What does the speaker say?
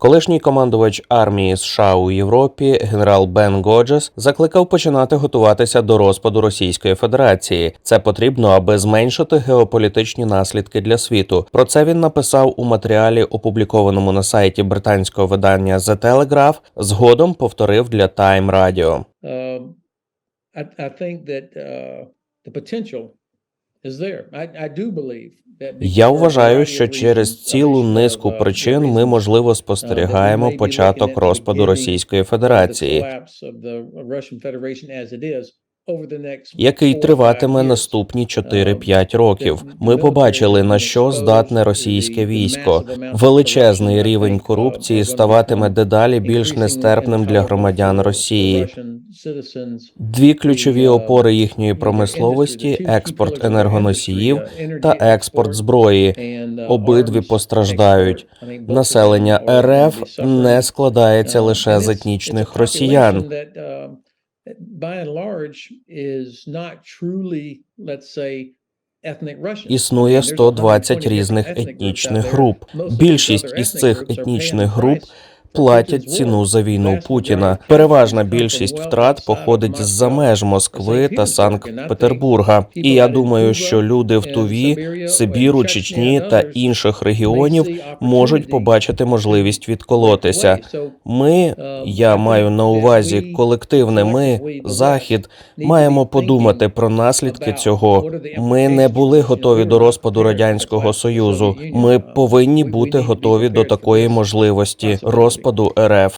Колишній командувач армії США у Європі генерал Бен Годжес закликав починати готуватися до розпаду Російської Федерації. Це потрібно, аби зменшити геополітичні наслідки для світу. Про це він написав у матеріалі, опублікованому на сайті британського видання The Telegraph, Згодом повторив для Time Radio. Um, I, I think that uh, the potential Я вважаю, що через цілу низку uh, причин ми можливо uh, спостерігаємо may be початок розпаду Російської Федерації. Який триватиме наступні 4-5 років. Ми побачили на що здатне російське військо. Величезний рівень корупції ставатиме дедалі більш нестерпним для громадян Росії. Дві ключові опори їхньої промисловості експорт енергоносіїв та експорт зброї. Обидві постраждають. Населення РФ не складається лише з етнічних росіян. Існує 120 різних етнічних груп. Більшість із цих етнічних груп платять ціну за війну Путіна. Переважна більшість втрат походить з-за меж Москви та Санкт-Петербурга. І я думаю, що люди в Туві, Сибіру, Чечні та інших регіонів можуть побачити можливість відколотися. Ми, я маю на увазі колективне ми, захід, маємо подумати про наслідки цього. Ми не були готові до розпаду радянського союзу. Ми повинні бути готові до такої можливості розпаду РФ.